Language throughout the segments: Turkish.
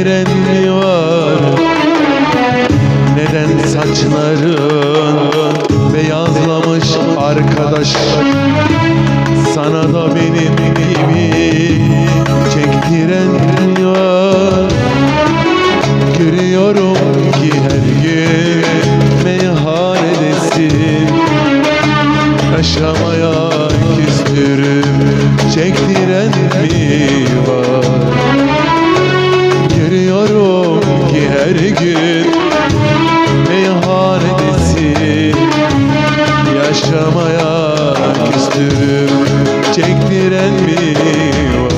giren mi? Neden saçların beyazlamış arkadaş? Sana da benim gibi çektiren mi var? Görüyorum ki her gün meyhanedesin Yaşamaya küstürüp çektiren mi var? çektiren mi var?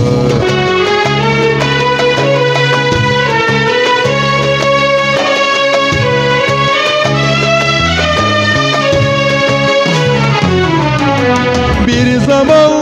Bir zaman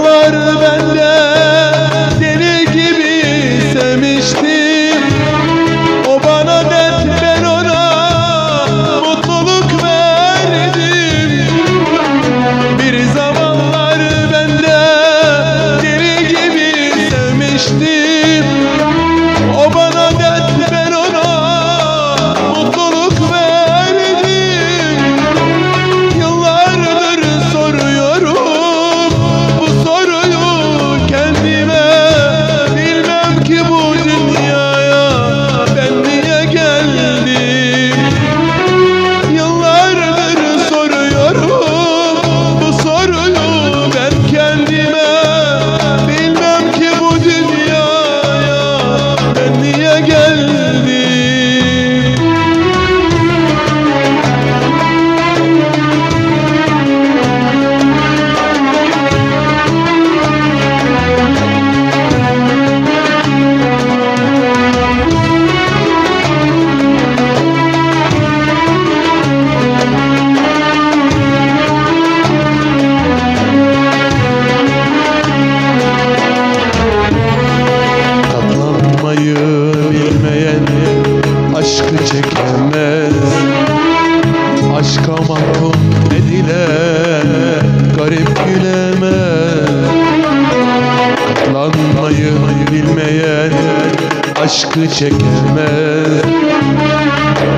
aşkı çekme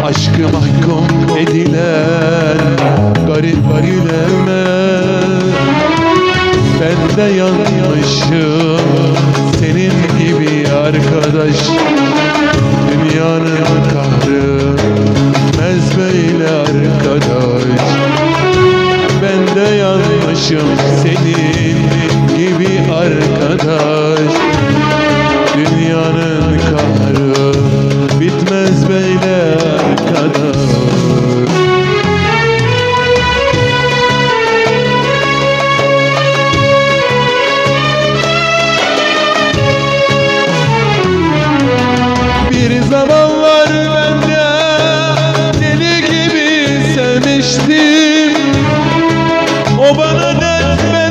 Aşkı mahkum edilen garip garileme Ben de yanmışım senin gibi arkadaş. Dünyanın kahrı bitmez böyle arkadaş. Ben de yanmışım senin love.